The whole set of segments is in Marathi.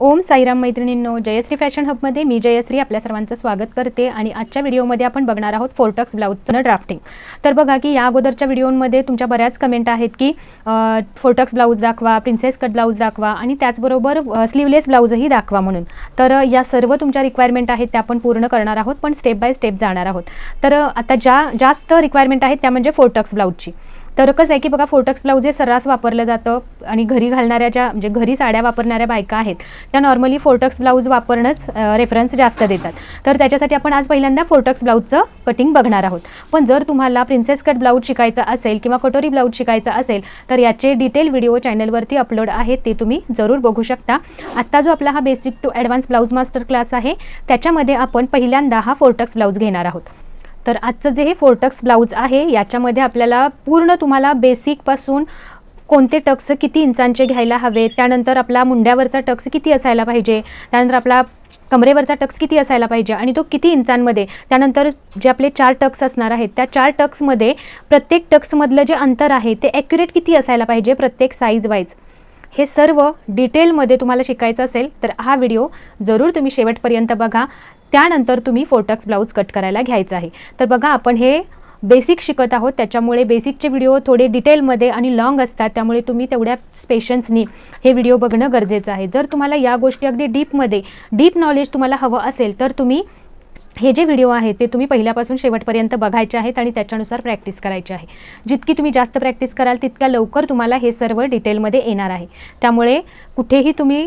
ओम साईराम मैत्रिणींनो जयश्री फॅशन हबमध्ये मी जयश्री आपल्या सर्वांचं स्वागत करते आणि आजच्या व्हिडिओमध्ये आपण बघणार आहोत फोर्टक्स ब्लाऊजचं ड्राफ्टिंग. तर बघा की या अगोदरच्या व्हिडिओमध्ये तुमच्या बऱ्याच कमेंट आहेत की फोर्टक्स ब्लाऊज दाखवा प्रिन्सेस कट ब्लाऊज दाखवा आणि त्याचबरोबर स्लीवलेस ब्लाऊजही दाखवा म्हणून. तर या सर्व तुमच्या रिक्वायरमेंट आहेत त्या आपण पूर्ण करणार आहोत पण स्टेप बाय स्टेप जाणार आहोत. तर आता ज्या जास्त रिक्वायरमेंट आहेत त्या म्हणजे फोर्टक्स ब्लाऊजची. तर कसं आहे की बघा फोटक्स ब्लाऊज हे सर्रास वापरलं जातं आणि घरी घालणाऱ्या ज्या म्हणजे घरी साड्या वापरणाऱ्या बायका आहेत त्या नॉर्मली फोटक्स ब्लाऊज वापरणंच रेफरन्स जास्त देतात. तर त्याच्यासाठी आपण आज पहिल्यांदा फोटक्स ब्लाऊजचं कटिंग बघणार आहोत. पण जर तुम्हाला प्रिन्सेस कट ब्लाऊज शिकायचा असेल किंवा कटोरी ब्लाऊज शिकायचा असेल तर याचे डिटेल व्हिडिओ चॅनलवरती अपलोड आहेत ते तुम्ही जरूर बघू शकता. आत्ता जो आपला हा basic to advance blouse master class आहे त्याच्यामध्ये आपण पहिल्यांदा हा फोर्टक्स ब्लाऊज घेणार आहोत. तर आजचं जे हे फोरटक्स ब्लाऊज आहे याच्यामध्ये आपल्याला पूर्ण तुम्हाला बेसिकपासून कोणते टक्स किती इंचांचे घ्यायला हवे त्यानंतर आपला मुंड्यावरचा टक्स किती असायला पाहिजे त्यानंतर आपला कमरेवरचा टक्स किती असायला पाहिजे आणि तो किती इंचांमध्ये त्यानंतर जे आपले चार टक्स असणार आहेत त्या चार टक्समध्ये प्रत्येक टक्समधलं जे अंतर आहे ते ॲक्युरेट किती असायला पाहिजे प्रत्येक साईज वाईज हे सर्व डिटेलमध्ये तुम्हाला शिकायचं असेल तर हा व्हिडिओ जरूर तुम्ही शेवटपर्यंत बघा. त्यानंतर तुम्ही फोटक्स ब्लाऊज कट करायला घ्यायचं आहे. तर बघा आपण हे बेसिक शिकत आहोत. त्याच्यामुळे बेसिकचे व्हिडिओ थोडे डिटेलमध्ये आणि लॉंग असतात. त्यामुळे तुम्ही तेवढ्या पेशन्सनी हे व्हिडिओ बघणं गरजेचं आहे. जर तुम्हाला या गोष्टी अगदी डीपमध्ये डीप नॉलेज तुम्हाला हवं असेल तर तुम्ही हे जे व्हिडिओ आहे ते तुम्ही पहिल्यापासून शेवटपर्यंत बघायचे आहेत आणि त्याच्यानुसार प्रॅक्टिस करायची आहे. जितकी तुम्ही जास्त प्रॅक्टिस कराल तितक्या लवकर तुम्हाला हे सर्व डिटेलमध्ये येणार आहे. त्यामुळे कुठेही तुम्ही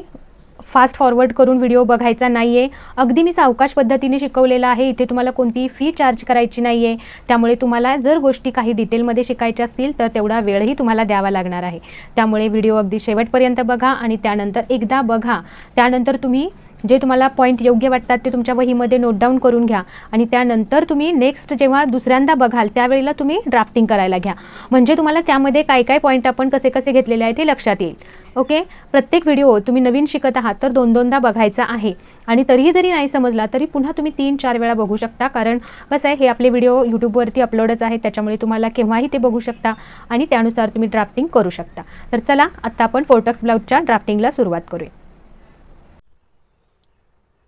फास्ट फॉरवर्ड करून व्हिडिओ बघायचा नाही आहे अगदी मी सावकाश पद्धतीने शिकवलेलं आहे. इथे तुम्हाला कोणतीही फी चार्ज करायची नाही आहे त्यामुळे तुम्हाला जर गोष्टी काही डिटेलमध्ये शिकायच्या असतील तर तेवढा वेळही तुम्हाला द्यावा लागणार आहे. त्यामुळे व्हिडिओ अगदी शेवटपर्यंत बघा आणि त्यानंतर एकदा बघा. त्यानंतर तुम्ही जे तुम्हाला पॉईंट योग्य वाटतात ते तुमच्या वहीमध्ये नोट डाऊन करून घ्या. आणि त्यानंतर तुम्ही नेक्स्ट जेव्हा दुसऱ्यांदा बघाल त्यावेळेला तुम्ही ड्राफ्टिंग करायला घ्या. म्हणजे तुम्हाला त्यामध्ये काय काय पॉईंट आपण कसे कसे घेतलेले आहेत ते लक्षात येईल. ओके प्रत्येक व्हिडिओ तुम्ही नवीन शिकत आहात तर दोन दोनदा बघायचा आहे. आणि तरीही जरी नाही समजला तरी पुन्हा तुम्ही तीन चार वेळा बघू शकता. कारण कसं आहे हे आपले व्हिडिओ यूट्यूबवरती अपलोडच आहे त्याच्यामुळे तुम्हाला केव्हाही ते बघू शकता आणि त्यानुसार तुम्ही ड्राफ्टिंग करू शकता. तर चला आत्ता आपण फोटक्स ब्लाऊजच्या ड्राफ्टिंगला सुरुवात करूया.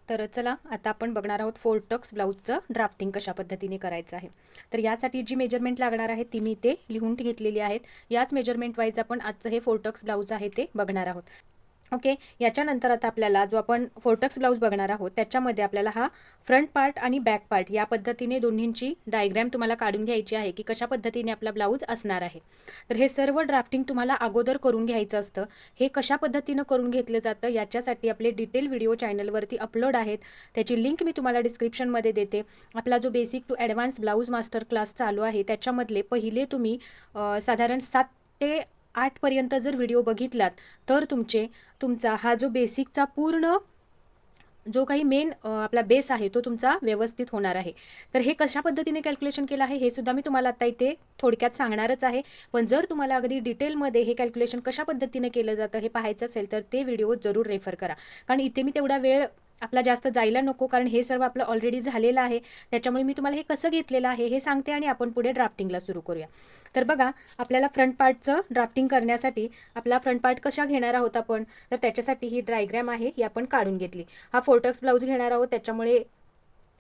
तर चला आता आपण बघणार आहोत फोर्टक्स ब्लाऊजचं ड्राफ्टिंग कशा पद्धतीने करायचं आहे. तर यासाठी जी मेजरमेंट लागणार आहे ती मी ते लिहून घेतलेली आहेत. याच मेजरमेंट वाईज आपण आजचं हे फोर्टक्स ब्लाऊज आहे ते बघणार आहोत. ओके? याच्यानंतर आता आपल्याला जो आपण फोर्टक्स ब्लाऊज बघणार आहोत त्याच्यामध्ये आपल्याला हा फ्रंट पार्ट आणि बॅक पार्ट या पद्धतीने दोन्हींची डायग्रॅम तुम्हाला काढून घ्यायची आहे की कशा पद्धतीने आपला ब्लाऊज असणार आहे. तर हे सर्व ड्राफ्टिंग तुम्हाला अगोदर करून घ्यायचं असतं. हे कशा पद्धतीनं करून घेतलं जातं याच्यासाठी आपले डिटेल व्हिडिओ चॅनलवरती अपलोड आहेत. त्याची लिंक मी तुम्हाला डिस्क्रिप्शनमध्ये देते. आपला जो basic to advance blouse master class चालू आहे त्याच्यामधले पहिले तुम्ही साधारण सात ते आठपर्यंत जर व्हिडिओ बघितलात तर तुमचे तुमचा हा जो बेसिकचा पूर्ण जो काही मेन आपला बेस आहे तो तुमचा व्यवस्थित होणार आहे. तर हे कशा पद्धतीने कॅल्क्युलेशन केलं आहे हे सुद्धा मी तुम्हाला आता इथे थोडक्यात सांगणारच आहे. पण जर तुम्हाला अगदी डिटेलमध्ये हे कॅल्क्युलेशन कशा पद्धतीने केलं जातं हे पाहायचं असेल तर ते व्हिडिओ जरूर रेफर करा. कारण इथे मी तेवढा वेळ आपला जास्त जायला नको कारण हे सर्व आपलं ऑलरेडी झालेलं आहे. त्याच्यामुळे मी तुम्हाला हे कसं घेतलेलं आहे हे सांगते आणि आपण पुढे ड्राफ्टिंगला सुरू करूया. तर बघा आपल्याला फ्रंट पार्टचं ड्राफ्टिंग करण्यासाठी आपला फ्रंट पार्ट कशा घेणार आहोत आपण? तर त्याच्यासाठी ही ड्रायग्रॅम आहे ही आपण काढून घेतली. हा फोटक्स ब्लाऊज घेणार आहोत त्याच्यामुळे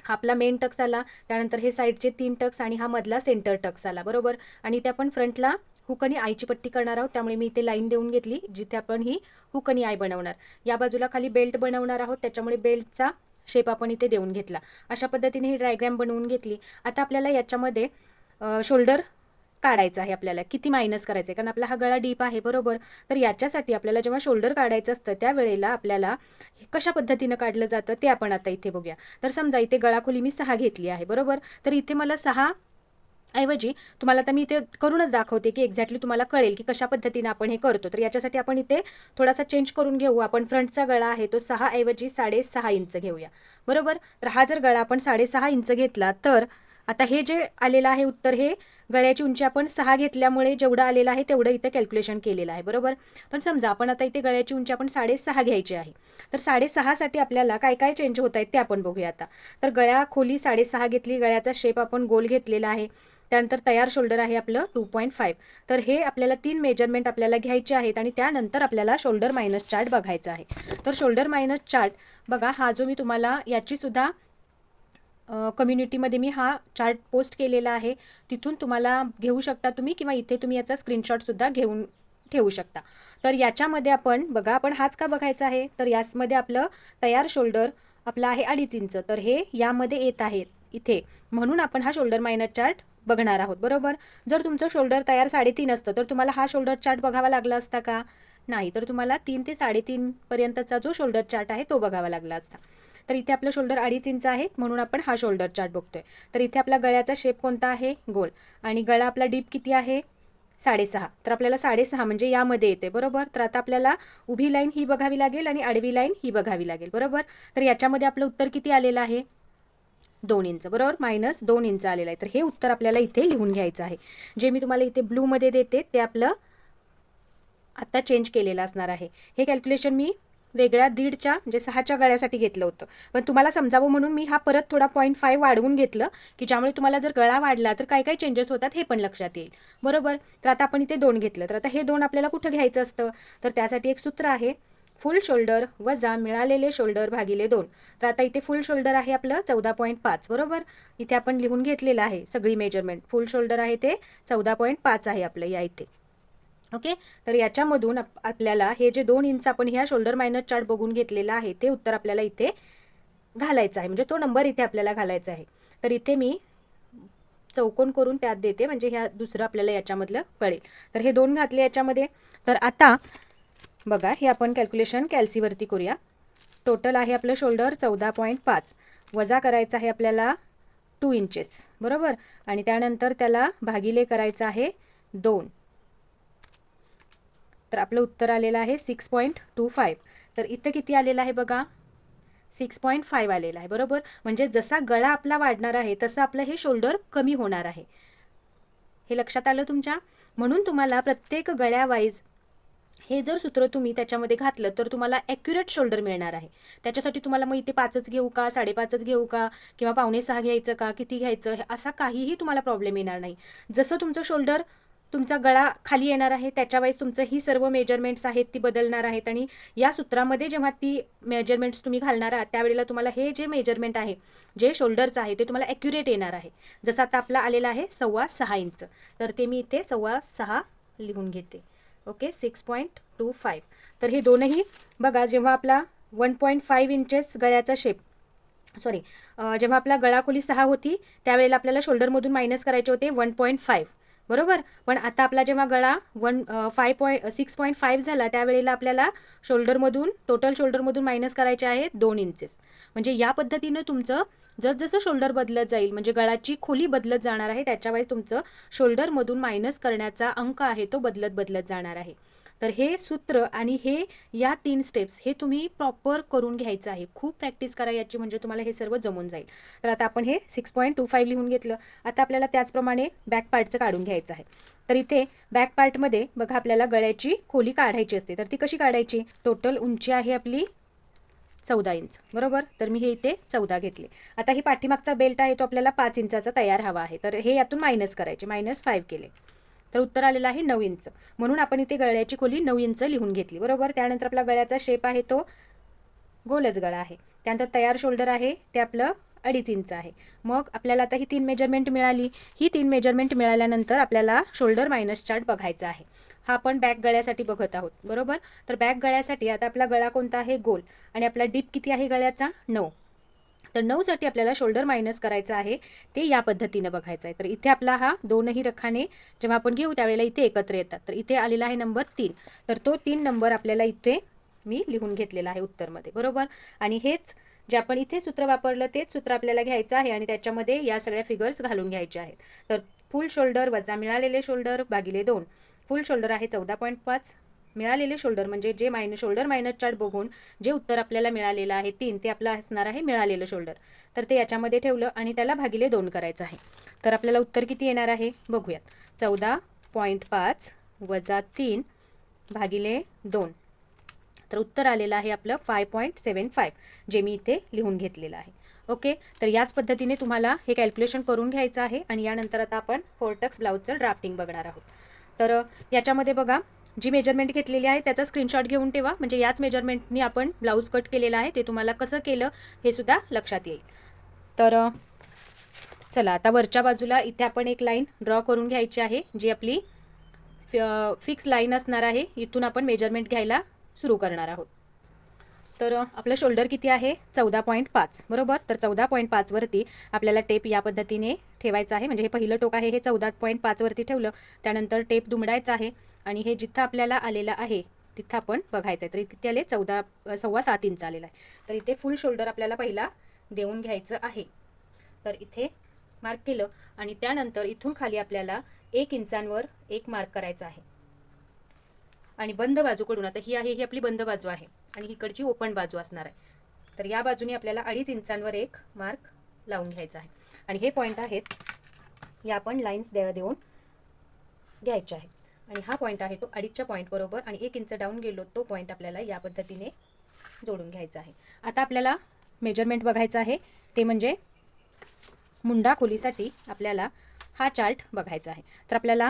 हा आपला मेन टक्स आला. त्यानंतर हे साईडचे तीन टक्स आणि हा मधला सेंटर टक्स आला बरोबर? आणि ते आपण फ्रंटला हुक आणि आईची पट्टी करणार आहोत. त्यामुळे मी इथे लाईन देऊन घेतली जिथे आपण ही हुक आणि आय बनवणार. या बाजूला खाली बेल्ट बनवणार आहोत. त्याच्यामुळे बेल्टचा शेप आपण इथे देऊन घेतला. अशा पद्धतीने ही ड्रायग्रॅम बनवून घेतली. आता आपल्याला याच्यामध्ये शोल्डर काढायचं आहे आपल्याला. किती मायनस करायचं आहे कारण आपला हा गळा डीप आहे बरोबर? तर याच्यासाठी आपल्याला जेव्हा शोल्डर काढायचं असतं त्यावेळेला आपल्याला हे कशा पद्धतीनं काढलं जातं ते आपण आता इथे बघूया. तर समजा इथे गळाखोली मी सहा घेतली आहे बरोबर? तर इथे मला सहा ऐवजी तुम्हाला आता मी इथे करूनच दाखवते की एक्झॅक्टली तुम्हाला कळेल की कशा पद्धतीने आपण हे करतो. तर याच्यासाठी आपण इथे थोडासा चेंज करून घेऊ. आपण फ्रंटचा गळा आहे तो सहा ऐवजी साडेसहा इंच घेऊया. बरोबर? तर हा जर गळा आपण साडेसहा इंच घेतला तर आता हे जे आलेलं आहे उत्तर हे गळ्याची उंची आपण सहा घेतल्यामुळे जेवढं आलेलं आहे तेवढं इथे कॅल्क्युलेशन केलेलं आहे. बरोबर? पण समजा आपण आता इथे गळ्याची उंची आपण साडेसहा घ्यायची आहे. तर साडेसहासाठी आपल्याला काय काय चेंज होत आहेत ते आपण बघूया आता. तर गळ्या खोली साडेसहा घेतली गळ्याचा शेप आपण गोल घेतलेला आहे. त्यानंतर तयार शोल्डर आहे आपलं टू पॉईंट फाईव्ह तर हे आपल्याला तीन मेजरमेंट आपल्याला घ्यायचे आहेत आणि त्यानंतर आपल्याला शोल्डर मायनस चार्ट बघायचा आहे. तर शोल्डर मायनस चार्ट बघा हा जो मी तुम्हाला याचीसुद्धा कम्युनिटीमध्ये मी हा चार्ट पोस्ट केलेला आहे. तिथून तुम्हाला घेऊ शकता तुम्ही किंवा इथे तुम्ही याचा स्क्रीनशॉटसुद्धा घेऊन ठेवू शकता. तर याच्यामध्ये आपण बघा आपण हाच का बघायचा आहे? तर यामध्ये आपलं तयार शोल्डर आपलं आहे अडीच इंच. तर हे यामध्ये येत आहे इथे. म्हणून आपण हा शोल्डर मायनस चार्ट बघणार आहोत बरोबर? जर तुमचं शोल्डर तयार साडेतीन असतं तर तुम्हाला हा शोल्डर चार्ट बघावा लागला असता का? नाही तर तुम्हाला तीन ते साडेतीन पर्यंतचा जो शोल्डर चार्ट आहे तो बघावा लागला असता. तर इथे आपलं शोल्डर अडीच इंच आहे म्हणून आपण हा शोल्डर चार्ट बघतोय. तर इथे आपला गळ्याचा शेप कोणता आहे? गोल. आणि गळा आपला डीप किती आहे? साडेसहा. तर आपल्याला साडेसहा म्हणजे यामध्ये येते बरोबर? तर आता आपल्याला उभी लाईन ही बघावी लागेल आणि आडवी लाईन ही बघावी लागेल बरोबर? तर याच्यामध्ये आपलं उत्तर किती आलेलं आहे? दोन इंच. बरोबर? मायनस दोन इंच आलेलं आहे. तर हे उत्तर आपल्याला इथे लिहून घ्यायचं आहे. जे मी तुम्हाला इथे ब्लूमध्ये देते ते आपलं आत्ता चेंज केलेलं असणार आहे. हे कॅल्क्युलेशन मी वेगळ्या दीडच्या म्हणजे सहाच्या गळ्यासाठी घेतलं होतं. पण तुम्हाला समजावं म्हणून मी हा परत थोडा पॉईंट फाईव्ह वाढवून घेतलं की ज्यामुळे तुम्हाला जर गळा वाढला तर काय काय चेंजेस होतात हे पण लक्षात येईल. बरोबर? तर आता आपण इथे दोन घेतलं. तर आता हे दोन आपल्याला कुठं घ्यायचं असतं? तर त्यासाठी एक सूत्र आहे फुल शोल्डर वजा मिळालेले शोल्डर भागिले दोन. तर आता इथे फुल शोल्डर आहे आपलं चौदा पॉईंट पाच बरोबर? इथे आपण लिहून घेतलेलं आहे सगळी मेजरमेंट. फुल शोल्डर आहे ते चौदा पॉईंट पाच आहे आपलं या इथे. ओके? तर याच्यामधून आपल्याला हे जे दोन इंच आपण ह्या शोल्डर मायनस चार्ट बघून घेतलेलं आहे ते उत्तर आपल्याला इथे घालायचं आहे. म्हणजे तो नंबर इथे आपल्याला घालायचा आहे. तर इथे मी चौकोन करून त्यात देते म्हणजे ह्या दुसरं आपल्याला याच्यामधलं कळेल. तर हे दोन घातले याच्यामध्ये. तर आता बघा हे आपण कॅल्क्युलेशन कॅल्सीवरती करूया. टोटल आहे आपलं शोल्डर चौदा पॉईंट पाच. वजा करायचं आहे आपल्याला टू इंचेस बरोबर? आणि त्यानंतर त्याला भागिले करायचं आहे दोन. तर आपलं उत्तर आलेलं आहे सिक्स पॉईंट टू फाईव्ह तर इथं किती आलेलं आहे बघा? सिक्स पॉईंट फाईव्ह आलेलं आहे. बरोबर? म्हणजे जसा गळा आपला वाढणार आहे तसं आपलं हे शोल्डर कमी होणार आहे. हे लक्षात आलं तुमच्या? म्हणून तुम्हाला प्रत्येक गळ्यावाईज हे जर सूत्र तुम्ही त्याच्यामध्ये घातलं तर तुम्हाला ॲक्युरेट शोल्डर मिळणार आहे. त्याच्यासाठी तुम्हाला मग इथे पाचच घेऊ का साडेपाचच घेऊ का किंवा पावणे सहा घ्यायचं का किती घ्यायचं हे असा काहीही तुम्हाला प्रॉब्लेम येणार नाही. जसं तुमचं शोल्डर तुमचा गळा खाली येणार आहे त्याच्यावाईज तुमचं ही सर्व मेजरमेंट्स आहेत ती बदलणार आहेत. आणि या सूत्रामध्ये जेव्हा ती मेजरमेंट्स तुम्ही घालणार आहात त्यावेळेला तुम्हाला हे जे मेजरमेंट आहे जे शोल्डरचं आहे ते तुम्हाला ॲक्युरेट येणार आहे. जसं आता आपला आलेला आहे सव्वा सहा इंच. तर ते मी इथे सव्वा सहा लिहून घेते. Okay six point two five तर हे दोनही बघा जेव्हा आपला वन पॉईंट फाईव्ह इंचेस गळ्याचा शेप सॉरी जेव्हा आपला गळाखोली सहा होती त्यावेळेला आपल्याला शोल्डरमधून मायनस करायचे होते वन पॉईंट फाईव्ह बरोबर? पण आता आपला जेव्हा गळा one five point six point five झाला त्यावेळेला आपल्याला शोल्डरमधून टोटल शोल्डरमधून मायनस करायचे आहेत दोन इंचेस म्हणजे या पद्धतीनं तुमचं जसजसं शोल्डर बदलत जाईल म्हणजे गळाची खोली बदलत जाणार आहे त्याच्यावेळेस तुमचं शोल्डरमधून मायनस करण्याचा अंक आहे तो बदलत बदलत जाणार आहे. तर हे सूत्र आणि हे या तीन स्टेप्स हे तुम्ही प्रॉपर करून घ्यायचं आहे. खूप प्रॅक्टिस करा याची म्हणजे तुम्हाला हे सर्व जमून जाईल. तर आता आपण हे सिक्स पॉईंट टू फाईव्ह लिहून घेतलं. आता आपल्याला त्याचप्रमाणे बॅक पार्टचं काढून घ्यायचं आहे. तर इथे बॅक पार्टमध्ये बघा आपल्याला गळ्याची खोली काढायची असते. तर ती कशी काढायची? टोटल उंची आहे आपली चौदा इंच. बरोबर? तर मी हे इथे चौदा घेतले. आता ही पाठीमागचा बेल्ट आहे तो आपल्याला पाच इंचाचा तयार हवा आहे. तर हे यातून मायनस करायचे मायनस फाईव्ह केले. तर उत्तर आलेलं आहे नऊ इंच. म्हणून आपण इथे गळ्याची खोली नऊ इंच लिहून घेतली. बरोबर? त्यानंतर आपला गळ्याचा शेप आहे तो गोलच गळा आहे. त्यानंतर तयार शोल्डर आहे ते आपलं अडीच इंच आहे. मग आपल्याला आता ही तीन मेजरमेंट मिळाली. ही तीन मेजरमेंट मिळाल्यानंतर आपल्याला शोल्डर मायनस चार्ट बघायचा आहे. हा आपण बॅक गळ्यासाठी बघत आहोत. बरोबर? तर बॅक गळ्यासाठी आता आपला गळा कोणता आहे? गोल. आणि आपला डीप किती आहे गळ्याचा? नऊ. तर नऊसाठी आपल्याला शोल्डर मायनस करायचं आहे. ते या पद्धतीनं बघायचं आहे. तर इथे आपला हा दोनही रखाने जेव्हा आपण घेऊ त्यावेळेला इथे एकत्र येतात. तर इथे आलेला आहे नंबर तीन. तर तो तीन नंबर आपल्याला इथे मी लिहून घेतलेला आहे उत्तरमध्ये. बरोबर? आणि हेच जे आपण इथे सूत्र वापरलं तेच सूत्र आपल्याला घ्यायचं आहे आणि त्याच्यामध्ये या सगळ्या फिगर्स घालून घ्यायचे आहेत. तर फुल शोल्डर वजा मिळालेले शोल्डर भागिले दोन. फुल शोल्डर आहे चौदा पॉईंट पाच. मिळालेले शोल्डर म्हणजे जे मायनस शोल्डर मायनस चार्ट बघून जे उत्तर आपल्याला मिळालेलं आहे तीन ते आपलं असणार आहे मिळालेलं शोल्डर तर ते याच्यामध्ये ठेवलं आणि त्याला भागिले दोन करायचं आहे. तर आपल्याला उत्तर किती येणार आहे? बघूयात. चौदा पॉईंट पाच वजा तीन भागिले दोन. तर उत्तर आलेलं आहे आपलं फाय पॉईंट सेवन फाईव्ह जे मी इथे लिहून घेतलेलं आहे. ओके तर याच पद्धतीने तुम्हाला हे कॅल्क्युलेशन करून घ्यायचं आहे आणि यानंतर आता आपण फोर्टक्स ब्लाऊजचं ड्राफ्टिंग बघणार आहोत. तर याच्यामध्ये बघा जी मेजरमेंट घेतलेली आहे त्याचा स्क्रीनशॉट घेऊन ठेवा. म्हणजे याच मेजरमेंटनी आपण ब्लाऊज कट केलेला आहे. ते तुम्हाला कसं केलं हे सुद्धा लक्षात येईल. तर चला आता वरच्या बाजूला इथे आपण एक लाईन ड्रॉ करून घ्यायची आहे जी आपली फिक्स लाईन असणार आहे. इथून आपण मेजरमेंट घ्यायला सुरू करणार आहोत. तर आपलं शोल्डर किती आहे? चौदा पॉईंट पाच. बरोबर? तर चौदा पॉईंट पाचवरती आपल्याला टेप या पद्धतीने ठेवायचं आहे. म्हणजे हे पहिलं टोक आहे हे चौदा पॉईंट पाचवरती ठेवलं. त्यानंतर टेप दुमडायचं आहे. आणि हे जिथं आपल्याला आलेलं आहे तिथं आपण बघायचं आहे तर किती आले चौदा सव्वा सात इंच आलेला आहे. तर इथे फुल शोल्डर आपल्याला पहिला देऊन घ्यायचं आहे. तर इथे मार्क केलं. आणि त्यानंतर इथून खाली आपल्याला एक इंचांवर एक मार्क करायचा आहे. आणि बंद बाजूकडून आता ही आहे ही आपली बंद बाजू आहे आणि इकडची ओपन बाजू असणार आहे. तर या बाजूने आपल्याला अडीच इंचांवर एक मार्क लावून घ्यायचा आहे. आणि हे पॉईंट आहेत या आपण लाईन्स दे देऊन घ्यायचे आहेत. आणि हा पॉईंट आहे तो अडीचच्या पॉईंट बरोबर आणि एक इंच डाऊन गेलो तो पॉईंट आपल्याला या पद्धतीने जोडून घ्यायचा आहे. आता आपल्याला मेजरमेंट बघायचं आहे ते म्हणजे मुंडा खोलीसाठी आपल्याला हा चार्ट बघायचा आहे. तर आपल्याला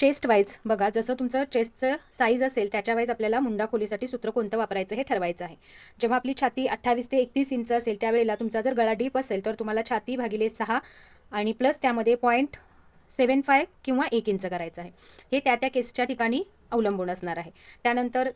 चेस्ट वाईज बघा जसं तुमचं चेस्टचं साईज असेल त्याच्या वाईज आपल्याला मुंडा खोलीसाठी सूत्र कोणतं वापरायचं हे ठरवायचं आहे. जेव्हा आपली छाती अठ्ठावीस ते एकतीस इंच असेल त्यावेळेला तुमचा जर गळा डीप असेल तर तुम्हाला छाती भागिले सहा आणि प्लस त्यामध्ये पॉईंट सेवन फाय किंवा एक इंच करायचं आहे. हे त्या त्या केसच्या ठिकाणी अवलंबून असणार आहे. त्यानंतर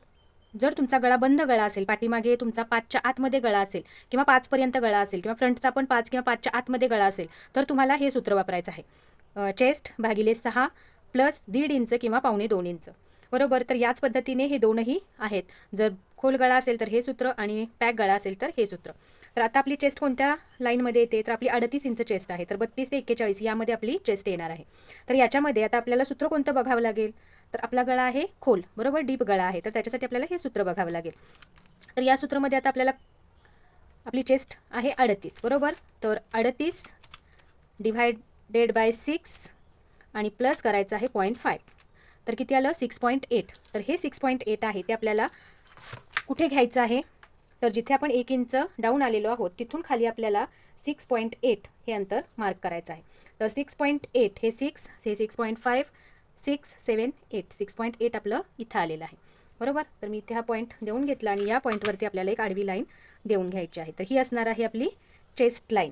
जर तुमचा गळा बंद गळा असेल पाठीमागे तुमचा पाचच्या आतमध्ये गळा असेल किंवा पाचपर्यंत गळा असेल किंवा फ्रंटचा पण पाच किंवा पाचच्या आतमध्ये गळा असेल तर तुम्हाला हे सूत्र वापरायचं आहे. चेस्ट भागिले सहा प्लस दीड इंच किंवा पावणे दोन इंच. बरोबर? तर याच पद्धतीने हे दोनही आहेत. जर खोल गळा असेल तर हे सूत्र आणि पॅक गळा असेल तर हे सूत्र. तर आता आपली चेस्ट कोणत्या लाईनमध्ये येते? तर आपली अडतीस इंच चेस्ट आहे. तर बत्तीस ते एक्केचाळीस यामध्ये आपली चेस्ट येणार आहे. तर याच्यामध्ये आता आपल्याला सूत्र कोणतं बघावं लागेल? तर आपला गळा आहे खोल. बरोबर? डीप गळा आहे. तर त्याच्यासाठी आपल्याला हे सूत्र बघावं लागेल. तर या सूत्रामध्ये आता आपल्याला आपली चेस्ट आहे अडतीस. बरोबर? तर अडतीस डिव्हायडेड बाय सिक्स आणि प्लस करायचं आहे पॉईंट फाय तर किती आलं? सिक्स पॉईंट एट तर हे सिक्स पॉईंट एट आहे ते आपल्याला कुठे घ्यायचं आहे? तर जिथे आपण एक इंच डाऊन आलेलो आहोत तिथून खाली आपल्याला सिक्स पॉईंट एट हे अंतर मार्क करायचं आहे. तर सिक्स पॉईंट एट हे सिक्स हे six point five six seven eight six point eight आपलं इथं आलेलं आहे. बरोबर? तर मी इथे हा पॉईंट देऊन घेतला आणि या पॉईंटवरती आपल्याला एक आडवी लाईन देऊन घ्यायची आहे. तर ही असणार आहे आपली चेस्ट लाईन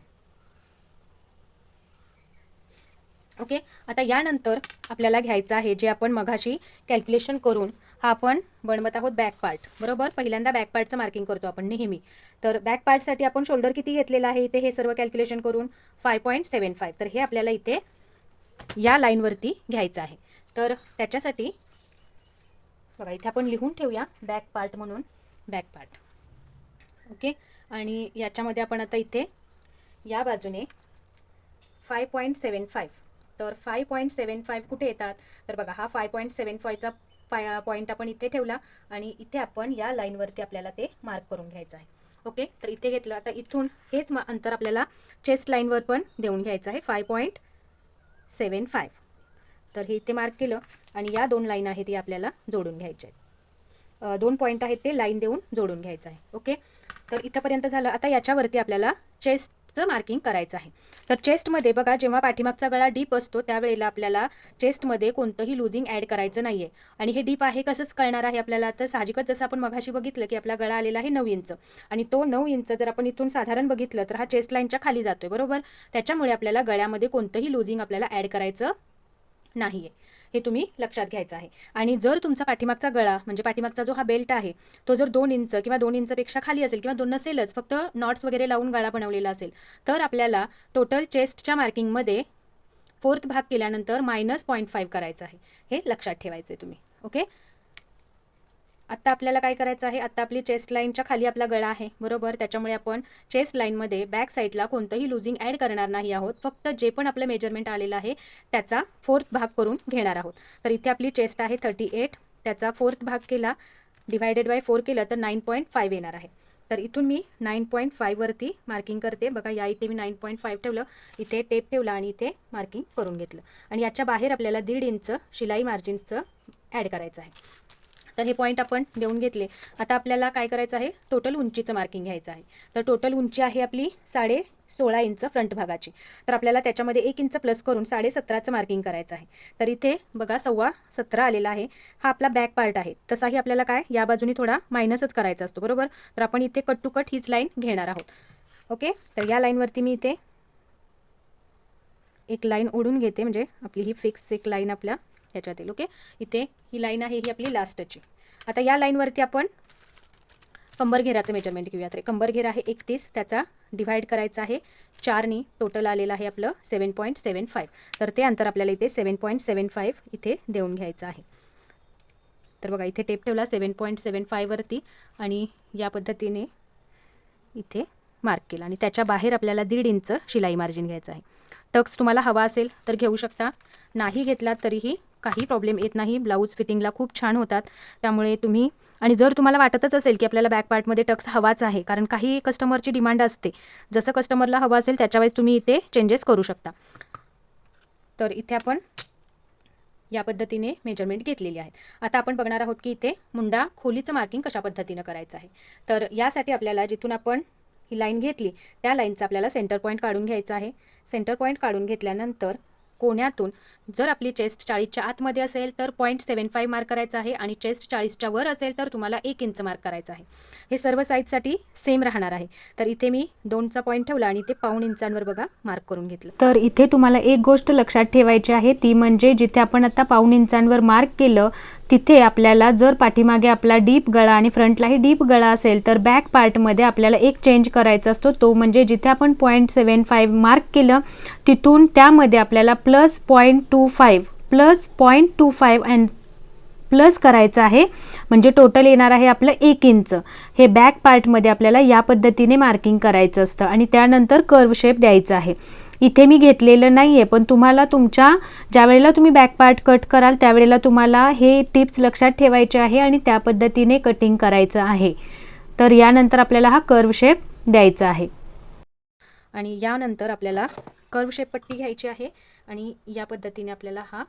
ओके? आता यानंतर आपल्याला घ्यायचं आहे जे आपण मघाशी कॅल्क्युलेशन करून हा आपण बनवत आहोत बॅक पार्ट बरोबर? पहिल्यांदा बॅक पार्टचं मार्किंग करतो आपण नेहमी. तर बॅक पार्टसाठी आपण शोल्डर किती घेतलेला आहे? इथे हे सर्व कॅल्क्युलेशन करून फाय पॉईंट सेवन फाय तर हे आपल्याला इथे या लाईनवरती घ्यायचं आहे. तर त्याच्यासाठी बघा इथे आपण लिहून ठेवूया बॅक पार्ट म्हणून बॅक पार्ट ओके? आणि याच्यामध्ये आपण आता इथे या बाजूने फाय पॉईंट सेवन फाईव्ह तर फाय पॉईंट सेवन फाईव्ह कुठे येतात? तर बघा हा फाय पॉईंट सेवन फायचा पाय पॉईंट आपण इथे ठेवला आणि इथे आपण या लाईनवरती आपल्याला ते मार्क करून घ्यायचं आहे. ओके तर इथे घेतलं. आता इथून हेच मा- अंतर आपल्याला चेस्ट लाईनवर पण देऊन घ्यायचं आहे फाय पॉईंट सेवन फाईव्ह तर हे इथे मार्क केलं आणि या दोन लाईन आहेत ते आपल्याला जोडून घ्यायचे आहेत. दोन पॉईंट आहेत ते लाईन देऊन जोडून घ्यायचं आहे. ओके तर इथंपर्यंत झालं. आता याच्यावरती आपल्याला चं मार्किंग करायचं आहे. तर चेस्टमध्ये बघा जेव्हा पाठीमागचा गळा डीप असतो त्यावेळेला आपल्याला चेस्टमध्ये कोणतंही लुझिंग ॲड करायचं नाही आहे आणि हे डीप आहे कसंच कळणार आहे आपल्याला? तर साहजिकच जसं आपण मघाशी बघितलं की आपला गळा आलेला आहे नऊ इंच आणि तो नऊ इंच जर आपण इथून साधारण बघितलं तर हा चेस्ट लाईनच्या खाली जातोय बरोबर? त्याच्यामुळे आपल्याला गळ्यामध्ये कोणतंही लुझिंग आपल्याला ॲड करायचं नाही आहे हे तुम्ही लक्षात घ्यायचं आहे. आणि जर तुमचा पाठीमागचा गळा म्हणजे पाठीमागचा जो हा बेल्ट आहे तो जर दोन इंच किंवा दोन इंचपेक्षा खाली असेल किंवा दोन नसेलच फक्त नॉट्स वगैरे लावून गळा बनवलेला असेल तर आपल्याला टोटल चेस्टच्या मार्किंगमध्ये फोर्थ भाग केल्यानंतर मायनस पॉईंट फाईव्ह करायचं आहे. हे लक्षात ठेवायचं आहे तुम्ही. ओके आत्ता आपल्याला काय करायचं आहे? आत्ता आपली चेस्ट लाईनच्या खाली आपला गळा आहे. बरोबर? त्याच्यामुळे आपण चेस्ट लाईनमध्ये बॅक साईडला कोणतंही लुझिंग ॲड करणार नाही आहोत. फक्त जे पण आपलं मेजरमेंट आलेलं आहे त्याचा फोर्थ भाग करून घेणार आहोत. तर इथे आपली चेस्ट आहे थर्टी एट त्याचा फोर्थ भाग केला डिवायडेड बाय फोर केलं तर नाईन पॉईंट फाईव्ह येणार आहे. तर इथून मी नाईन पॉईंट फाईव्हवरती मार्किंग करते. बघा या इथे मी नाईन पॉईंट फाईव्ह ठेवलं. इथे टेप ठेवला आणि इथे मार्किंग करून घेतलं. आणि याच्या बाहेर आपल्याला दीड इंच शिलाई मार्जिनचं ॲड करायचं आहे. तर हे पॉईंट आपण देऊन घेतले. आता आपल्याला काय करायचं आहे? टोटल उंचीचं मार्किंग घ्यायचं आहे. तर टोटल उंची आहे आपली साडे सोळा इंच फ्रंट भागाची. तर आपल्याला त्याच्यामध्ये एक इंच प्लस करून साडे सतराचं मार्किंग करायचं आहे. तर इथे बघा सव्वा सतरा आलेला आहे. हा आपला बॅक पार्ट आहे. तसाही आपल्याला काय? या बाजूनी थोडा मायनसच करायचा असतो बरोबर? तर आपण इथे कट टू कट हीच लाईन घेणार आहोत. ओके तर या लाईनवरती मी इथे एक लाईन ओढून घेते. म्हणजे आपली ही फिक्स एक लाईन आपल्या ह्याच्यात येईल ओके इथे ही लाईन आहे ही आपली लास्टची आता या लाईनवरती आपण कंबरघेराचं मेजरमेंट घेऊयात रे कंबरघेर आहे एकतीस त्याचा डिव्हाइड करायचा आहे चारनी टोटल आलेलं आहे आपलं सेवन पॉईंट सेवन फाईव्ह तर ते अंतर आपल्याला इथे सेवन पॉईंट सेवन फाईव्ह इथे देऊन घ्यायचं आहे. तर बघा इथे टेप ठेवला सेवन पॉईंट सेवन फाईव्हवरती आणि या पद्धतीने इथे मार्क केला. आणि त्याच्या बाहेर आपल्याला दीड इंच शिलाई मार्जिन घ्यायचं आहे. टक्स तुम्हाला हवा असेल तर घेऊ शकता. नाही घेतलात तरीही काही प्रॉब्लेम येत नाही. ब्लाऊज फिटिंगला खूप छान होतात. त्यामुळे तुम्ही आणि जर तुम्हाला वाटतच असेल की आपल्याला बॅक पार्टमध्ये टक्स हवाच आहे कारण काही कस्टमरची डिमांड असते. जसं कस्टमरला हवं असेल त्याच्यावेळेस तुम्ही इथे चेंजेस करू शकता. तर इथे आपण या पद्धतीने मेजरमेंट घेतलेली आहे. आता आपण बघणार आहोत की इथे मुंडा खोलीचं मार्किंग कशा पद्धतीनं करायचं आहे. तर यासाठी आपल्याला जिथून आपण ही लाईन घेतली. त्या लाईनचा आपल्याला सेंटर पॉईंट काढून घ्यायचा आहे. सेंटर पॉईंट काढून घेतल्यानंतर कोण्यातून जर आपली चेस्ट चाळीसच्या आतमध्ये असेल तर पॉईंट सेवन फाईव्ह मार्क करायचा आहे आणि चेस्ट चाळीसच्या वर असेल तर तुम्हाला एक इंच मार्क करायचं आहे. हे सर्व साईजसाठी सेम राहणार आहे. तर इथे मी दोनचा पॉईंट ठेवला आणि ते पाऊण इंचांवर बघा मार्क करून घेतलं. तर इथे तुम्हाला एक गोष्ट लक्षात ठेवायची आहे. ती म्हणजे जिथे आपण आता पाऊण इंचांवर मार्क केलं तिथे आपल्याला जर पाठीमागे आपला डीप गळा आणि फ्रंटलाही डीप गळा असेल तर बॅक पार्टमध्ये आपल्याला एक चेंज करायचा असतो. तो म्हणजे जिथे आपण पॉईंट सेवन फाईव्ह मार्क केलं तिथून त्यामध्ये आपल्याला plus point two five plus point two five and plus करायचं आहे. म्हणजे टोटल येणार आहे आपलं एक इंच हे बॅक पार्टमध्ये आपल्याला या पद्धतीने मार्किंग करायचं असतं आणि त्यानंतर कर्व शेप द्यायचा आहे. इथे मी घेतलेलं नाही आहे पण तुम्हाला तुमच्या ज्या वेळेला तुम्ही बॅक पार्ट कट कराल त्यावेळेला तुम्हाला हे टिप्स लक्षात ठेवायचे आहे आणि त्या पद्धतीने कटिंग करायचं आहे. तर यानंतर आपल्याला हा कर्व शेप द्यायचा आहे. आणि यानंतर आपल्याला कर्व शेप पट्टी घ्यायची आहे आणि या पद्धतीने आपल्याला हा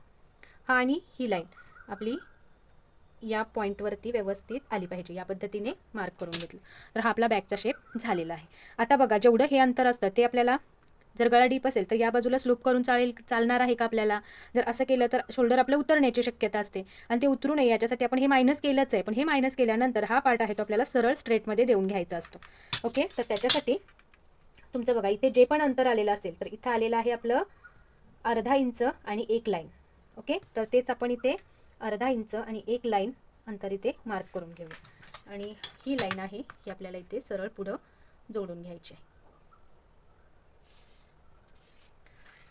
हा आणि ही लाईन आपली या पॉईंटवरती व्यवस्थित आली पाहिजे. या पद्धतीने मार्क करून घेतलं. तर हा आपला बॅगचा शेप झालेला आहे. आता बघा जेवढं हे अंतर असतं ते आपल्याला जर गळा डीप असेल तर या बाजूला स्लूप करून चालेल चालणार आहे का आपल्याला? जर असं केलं तर शोल्डर आपलं उतरण्याची शक्यता असते. आणि ते उतरू नये याच्यासाठी आपण हे मायनस केलंच आहे. पण हे मायनस केल्यानंतर हा पार्ट आहे तो आपल्याला सरळ स्ट्रेटमध्ये देऊन घ्यायचा असतो. ओके तर त्याच्यासाठी तुमचं बघा इथे जे पण अंतर आलेलं असेल तर इथं आलेलं आहे आपलं अर्धा इंच आणि एक लाईन. ओके? तर तेच आपण इथे अर्धा इंच आणि एक लाईन अंतर इथे मार्क करून घेऊ आणि ही लाईन आहे ही आपल्याला इथे सरळ पुढं जोडून घ्यायची आहे.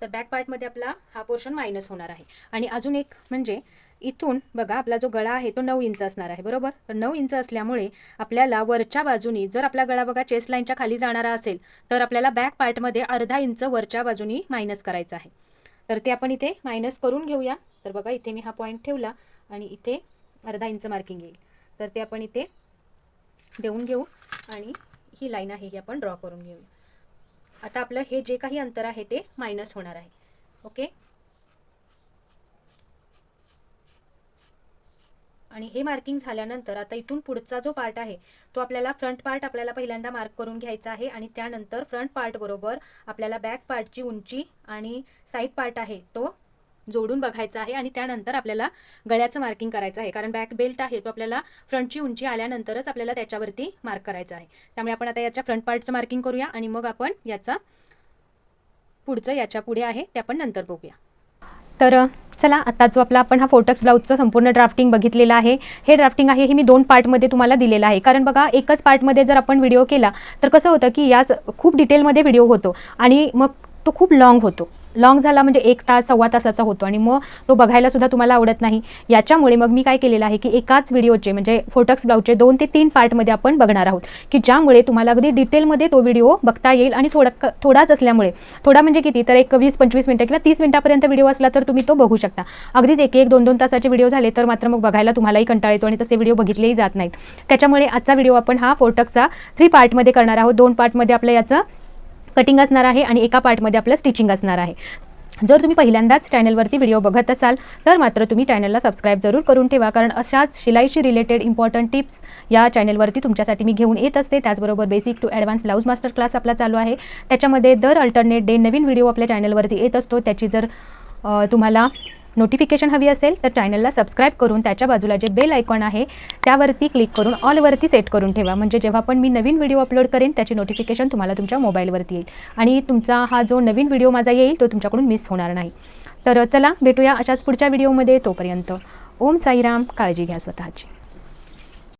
तर बॅक पार्टमध्ये आपला हा पोर्शन मायनस होणार आहे. आणि अजून एक म्हणजे इथून बघा आपला जो गळा आहे तो नऊ इंच असणार आहे बरोबर? तर नऊ इंच असल्यामुळे आपल्याला वरच्या बाजूनी जर आपला गळा बघा चेस्ट लाईनच्या खाली जाणारा असेल तर आपल्याला बॅक पार्टमध्ये अर्धा इंच वरच्या बाजूनी मायनस करायचं आहे. तर ते आपण इथे मायनस करून घेऊया. तर बघा इथे मी हा पॉईंट ठेवला आणि इथे अर्धा इंच मार्किंग येईल. तर ते आपण इथे देऊन घेऊ आणि ही लाईन आहे ही आपण ड्रॉ करून घेऊ आता आपलं हे जे काही अंतर आहे ते मायनस होणार आहे. ओके आणि हे मार्किंग झाल्यानंतर आता इथून पुढचा जो पार्ट आहे तो आपल्याला फ्रंट पार्ट आपल्याला पहिल्यांदा मार्क करून घ्यायचा आहे आणि त्यानंतर फ्रंट पार्ट बरोबर आपल्याला बॅक पार्टची उंची आणि साईड पार्ट आहे तो जोडून बघायचा आहे आणि त्यानंतर आपल्याला गळ्याचं मार्किंग करायचं आहे. कारण बॅक बेल्ट आहे तो आपल्याला फ्रंटची उंची आल्यानंतरच आपल्याला त्याच्यावरती मार्क करायचा आहे. त्यामुळे आपण आता याच्या फ्रंट पार्टचं मार्किंग करूया आणि मग आपण याचा पुढचं याच्यापुढे आहे ते आपण नंतर बघूया. तर चला आता जो आपला आपण हा फोटक्स ब्लाऊजचं संपूर्ण ड्राफ्टिंग बघितलेला आहे हे ड्राफ्टिंग आहे हे मी दोन पार्टमध्ये तुम्हाला दिलेलं आहे. कारण बघा एकच पार्टमध्ये जर आपण व्हिडिओ केला तर कसं होतं की याच खूप डिटेलमध्ये व्हिडिओ होतो आणि मग तो खूप लॉंग होतो. लॉंग झाला म्हणजे एक तास सव्वा तासाचा होतो आणि मग तो बघायला सुद्धा तुम्हाला आवडत नाही. याच्यामुळे मग मी काय केलेलं आहे की एकाच व्हिडिओचे म्हणजे फोटक्स ब्लाऊजचे दोन ते तीन पार्टमध्ये आपण बघणार आहोत. की ज्यामुळे तुम्हाला अगदी डिटेलमध्ये तो व्हिडिओ बघता येईल आणि थोडा थोडाच असल्यामुळे. थोडा म्हणजे किती? तर एक वीस पंचवीस मिनटं किंवा तीस मिनटापर्यंत व्हिडिओ असला तर तुम्ही तो बघू शकता. अगदीच एक एक दोन दोन तासाचे व्हिडिओ झाले तर मात्र मग बघायला तुम्हालाही कंटाळ येतो आणि तसे व्हिडिओ बघितलेही जात नाहीत. त्याच्यामुळे आजचा व्हिडिओ आपण हा फोटक्सचा थ्री पार्टमध्ये करणार आहोत. दोन पार्टमध्ये आपलं याचं कटिंग असणार आहे आणि एका पार्टमध्ये आपलं स्टिचिंग असणार आहे. जर तुम्ही पहिल्यांदाच चॅनलवरती व्हिडिओ बघत असाल तर मात्र तुम्ही चॅनलला सबस्क्राईब जरूर करून ठेवा कारण अशाच शिलाईशी रिलेटेड इम्पॉर्टंट टिप्स या चॅनलवरती तुमच्यासाठी मी घेऊन येत असते. त्याचबरोबर basic to advance blouse master class आपला चालू आहे. त्याच्यामध्ये दर अल्टरनेट डे नवीन व्हिडिओ आपल्या चॅनलवरती येत असतो. त्याची जर तुम्हाला नोटिफिकेशन हवी असेल तर चॅनलला सबस्क्राईब करून त्याच्या बाजूला जे बेल आयकॉन आहे त्यावरती क्लिक करून ऑलवरती सेट करून ठेवा. म्हणजे जेव्हा पण मी नवीन व्हिडिओ अपलोड करेन त्याची नोटिफिकेशन तुम्हाला तुमच्या मोबाईलवरती येईल. आणि तुमचा हा जो नवीन व्हिडिओ माझा येईल तो तुमच्याकडून मिस होणार नाही. तर चला भेटूया अशाच पुढच्या व्हिडिओमध्ये तोपर्यंत ओम साईराम काळजी घ्या स्वतःची.